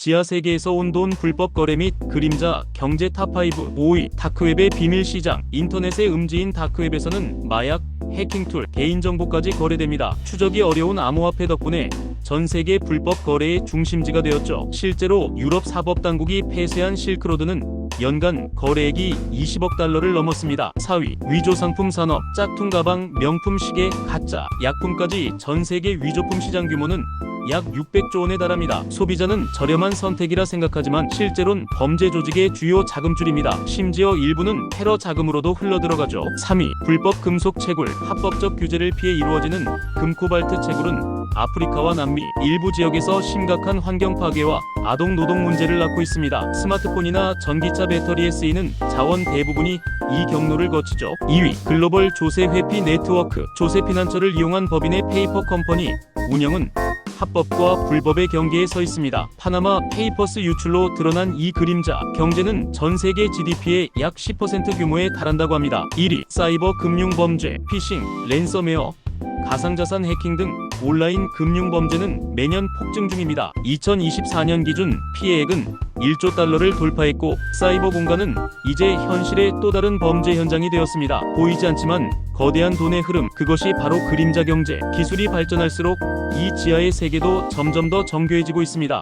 지하 세계에서 온 돈 불법 거래 및 그림자 경제 탑5 5위 다크웹의 비밀 시장 인터넷의 음지인 다크웹에서는 마약, 해킹 툴, 개인정보까지 거래됩니다. 추적이 어려운 암호화폐 덕분에 전 세계 불법 거래의 중심지가 되었죠. 실제로 유럽 사법 당국이 폐쇄한 실크로드는 연간 거래액이 20억 달러를 넘었습니다. 4위 위조 상품 산업, 짝퉁 가방, 명품 시계, 가짜, 약품까지 전 세계 위조품 시장 규모는 약 600조 원에 달합니다. 소비자는 저렴한 선택이라 생각하지만 실제로는 범죄 조직의 주요 자금줄입니다. 심지어 일부는 테러 자금으로도 흘러들어가죠. 3위 불법 금속 채굴 합법적 규제를 피해 이루어지는 금코발트 채굴은 아프리카와 남미 일부 지역에서 심각한 환경 파괴와 아동 노동 문제를 낳고 있습니다. 스마트폰이나 전기차 배터리에 쓰이는 자원 대부분이 이 경로를 거치죠. 2위 글로벌 조세 회피 네트워크 조세 피난처를 이용한 법인의 페이퍼 컴퍼니 운영은 합법과 불법의 경계에 서 있습니다. 파나마 페이퍼스 유출로 드러난 이 그림자 경제는 전 세계 GDP의 약 10% 규모에 달한다고 합니다. 1위 사이버 금융 범죄, 피싱, 랜섬웨어, 가상자산 해킹 등 온라인 금융 범죄는 매년 폭증 중입니다. 2024년 기준 피해액은 1조 달러를 돌파했고 사이버 공간은 이제 현실의 또 다른 범죄 현장이 되었습니다. 보이지 않지만 거대한 돈의 흐름 그것이 바로 그림자 경제. 기술이 발전할수록 이 지하의 세계도 점점 더 정교해지고 있습니다.